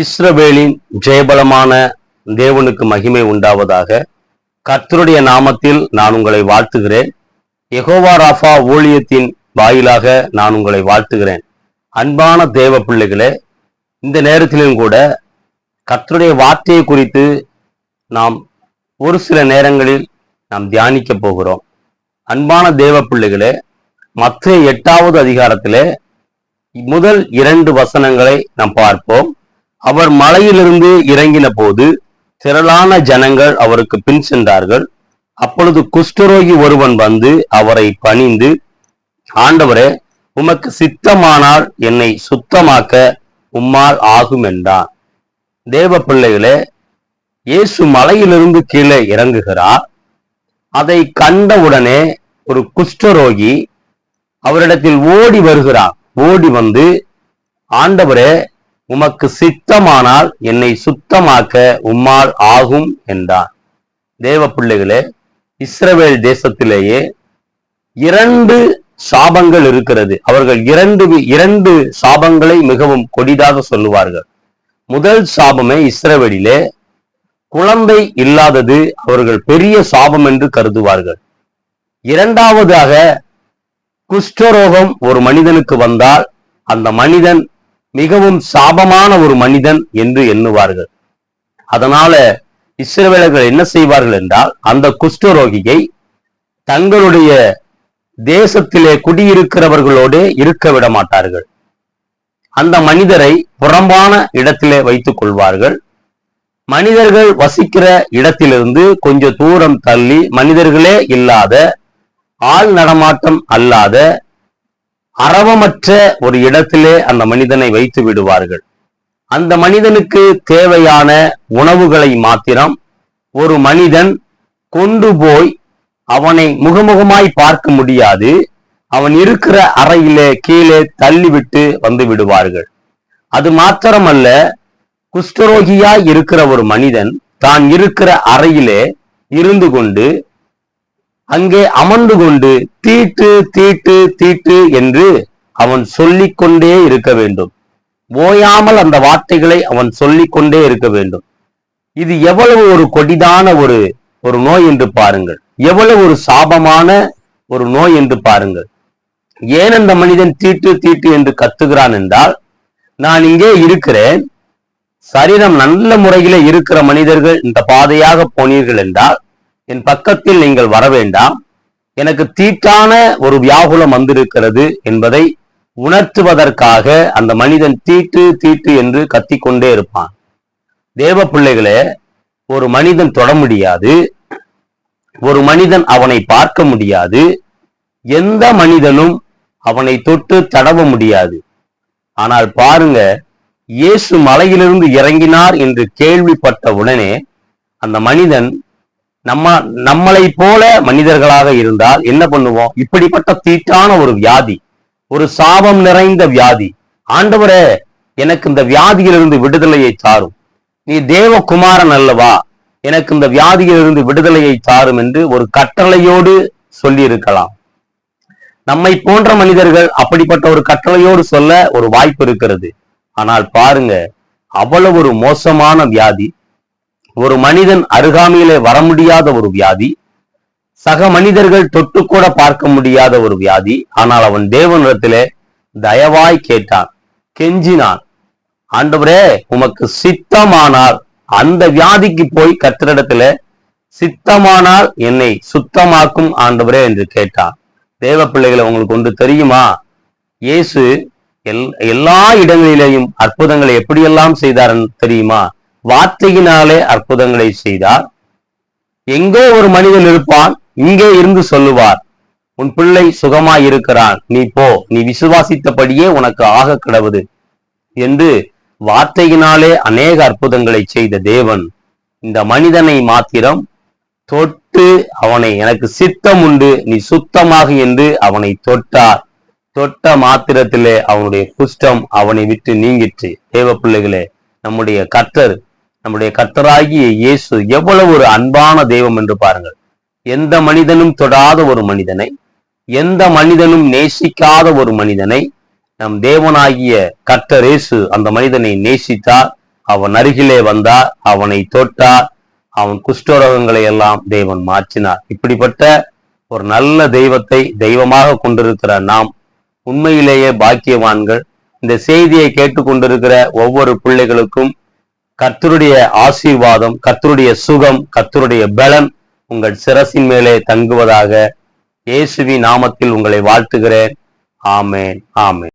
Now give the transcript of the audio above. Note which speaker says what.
Speaker 1: இஸ்ரவேலின் ஜெயபலமான தேவனுக்கு மகிமை உண்டாவதாக கர்த்தருடைய நாமத்தில் நான் உங்களை வாழ்த்துகிறேன். எகோவா ராஃபா ஊழியத்தின் வாயிலாக நான் உங்களை வாழ்த்துகிறேன். அன்பான தேவ பிள்ளைகளே இந்த நேரத்திலும் கூட கர்த்தருடைய வார்த்தையை குறித்து நாம் ஒரு சில நேரங்களில் நாம் தியானிக்க போகிறோம். அன்பான தேவ பிள்ளைகளே மற்ற எட்டாவது அதிகாரத்திலே முதல் இரண்டு வசனங்களை நாம் பார்ப்போம். அவர் மலையிலிருந்து இறங்கின போது திரளான ஜனங்கள் அவருக்கு பின் சென்றார்கள். அப்பொழுது குஷ்டரோகி ஒருவன் வந்து அவரை பணிந்து ஆண்டவரே உமக்கு சித்தமானால் என்னை சுத்தமாக்க உம்மால் ஆகும் என்றான். தேவ பிள்ளைகளே இயேசு மலையிலிருந்து கீழே இறங்குகிறார். அதை கண்டவுடனே ஒரு குஷ்டரோகி அவரிடத்தில் ஓடி வருகிறார் ஓடி வந்து ஆண்டவரே உமக்கு சித்தமானால் என்னை சுத்தமாக்க உம்மால் ஆகும் என்றான் தேவ பிள்ளைகளே இஸ்ரவேல் தேசத்திலேயே இரண்டு சாபங்கள் இருக்கிறது. அவர்கள் இரண்டு இரண்டு சாபங்களை மிகவும் கொடிதாக சொல்லுவார்கள். முதல் சாபமே இஸ்ரவேலிலே குழந்தை இல்லாதது அவர்கள் பெரிய சாபம் என்று கருதுவார்கள். இரண்டாவதாக குஷ்டரோகம் ஒரு மனிதனுக்கு வந்தால் அந்த மனிதன் மிகவும் சாபமான ஒரு மனிதன் என்று எண்ணுவார்கள். அதனால இஸ்ரவேலர்கள் என்ன செய்வார்கள் என்றால் அந்த குஷ்டரோகியை தங்களுடைய தேசத்திலே குடியிருக்கிறவர்களோடு இருக்க விட மாட்டார்கள். அந்த மனிதரை புறம்பான இடத்திலே வைத்துக் கொள்வார்கள். மனிதர்கள் வசிக்கிற இடத்திலிருந்து கொஞ்ச தூரம் தள்ளி மனிதர்களே இல்லாத ஆள் நடமாட்டம் அல்லாத அரவமற்ற ஒரு இடத்திலே அந்த மனிதனை வைத்து விடுவார்கள். அந்த மனிதனுக்கு தேவையான உணவுகளை மாத்திரம் ஒரு மனிதன் கொண்டு போய் அவனை முகமுகமாய் பார்க்க முடியாது. அவன் இருக்கிற அறையிலே கீழே தள்ளிவிட்டு வந்து விடுவார்கள். அது மாத்திரமல்ல குஷ்டரோகியாய் இருக்கிற ஒரு மனிதன் தான் இருக்கிற அறையிலே இருந்து கொண்டு அங்கே அமர்ந்து கொண்டு தீட்டு தீட்டு தீட்டு என்று அவன் சொல்லிக் கொண்டே இருக்க வேண்டும். ஓயாமல் அந்த வார்த்தைகளை அவன் சொல்லிக் கொண்டே இருக்க வேண்டும். இது எவ்வளவு ஒரு கொடிதான ஒரு ஒரு நோய் என்று பாருங்கள். எவ்வளவு ஒரு சாபமான ஒரு நோய் என்று பாருங்கள். ஏன் அந்த மனிதன் தீட்டு தீட்டு என்று கத்துகிறான் என்றால் நான் இங்கே இருக்கிறேன். சரீரம் நல்ல முறையில இருக்கிற மனிதர்கள் இந்த பாதையாக போனீர்கள் என்றால் என் பக்கத்தில் நீங்கள் வர வேண்டாம். எனக்கு தீட்டான ஒரு வியாகுலம் வந்திருக்கிறது என்பதை உணர்த்துவதற்காக அந்த மனிதன் தீட்டு தீட்டு என்று கத்திக்கொண்டே இருப்பான். தேவ பிள்ளைகளே ஒரு மனிதன் தொட முடியாது. ஒரு மனிதன் அவனை பார்க்க முடியாது. எந்த மனிதனும் அவனை தொட்டு தடவ முடியாது. ஆனால் பாருங்க இயேசு மலையிலிருந்து இறங்கினார் என்று கேள்விப்பட்ட உடனே அந்த மனிதன் நம்ம நம்மளை போல மனிதர்களாக இருந்தால் என்ன பண்ணுவோம்? இப்படிப்பட்ட தீட்டான ஒரு வியாதி ஒரு சாபம் நிறைந்த வியாதி. ஆண்டவரே எனக்கு இந்த வியாதியிலிருந்து விடுதலையை தாரும். நீ தேவகுமாரன் அல்லவா? எனக்கு இந்த வியாதியிலிருந்து விடுதலையை தாரும் என்று ஒரு கட்டளையோடு சொல்லியிருக்கலாம். நம்மை போன்ற மனிதர்கள் அப்படிப்பட்ட ஒரு கட்டளையோடு சொல்ல ஒரு வாய்ப்பு இருக்கிறது. ஆனால் பாருங்க அவ்வளவு ஒரு மோசமான வியாதி ஒரு மனிதன் அருகாமையிலே வர முடியாத ஒரு வியாதி சக மனிதர்கள் தொட்டு கூட பார்க்க முடியாத ஒரு வியாதி ஆனால் அவன் தேவனிடத்திலே தயவாய் கேட்டான் கெஞ்சினான். ஆண்டவரே உமக்கு சித்தமானால் அந்த வியாதிக்கு போய் கத்திரிடத்துல சித்தமானால் என்னை சுத்தமாக்கும் ஆண்டவரே என்று கேட்டான். தேவ பிள்ளைகளை உங்களுக்கு ஒன்று தெரியுமா? இயேசு எல் எல்லா இடங்களிலேயும் அற்புதங்களை எப்படியெல்லாம் செய்தார் தெரியுமா? வார்த்தையினாலே அற்புதங்களை செய்தார். எங்கோ ஒரு மனிதன் இருப்பான் இங்கே இருந்து சொல்லுவார் உன் பிள்ளை சுகமாய் இருக்கிறான் நீ போ நீ விசுவாசித்தபடியே உனக்கு ஆக கிடவுது என்று வார்த்தையினாலே அநேக அற்புதங்களை செய்த தேவன். இந்த மனிதனை மாத்திரம் தொட்டு அவனை எனக்கு சித்தம் உண்டு நீ சுத்தமாக என்று அவனை தொட்டார். தொட்ட மாத்திரத்திலே அவனுடைய குஷ்டம் அவனை விட்டு நீங்கிற்று. தேவ பிள்ளைகளே நம்முடைய கர்த்தர் நம்முடைய கர்த்தராகிய இயேசு எவ்வளவு ஒரு அன்பான தெய்வம் என்று பாருங்கள். எந்த மனிதனும் தொடாத ஒரு மனிதனை எந்த மனிதனும் நேசிக்காத ஒரு மனிதனை நம் தேவனாகிய கர்த்தர் இயேசு அந்த மனிதனை நேசித்தார் அவன் அருகிலே வந்தார் அவனை தொட்டார் அவன் குஷ்டரோகங்களை எல்லாம் தேவன் மாற்றினார். இப்படிப்பட்ட ஒரு நல்ல தெய்வத்தை தெய்வமாக கொண்டிருக்கிற நாம் உண்மையிலேயே பாக்கியவான்கள் இந்த செய்தியை கேட்டுக்கொண்டிருக்கிற ஒவ்வொரு பிள்ளைகளுக்கும் கர்த்தருடைய ஆசீர்வாதம் கர்த்தருடைய சுகம் கர்த்தருடைய பலன் உங்கள் சிரசின் மேலே தங்குவதாக இயேசுவி நாமத்தில் உங்களை வாழ்த்துகிறேன். ஆமேன் ஆமேன்.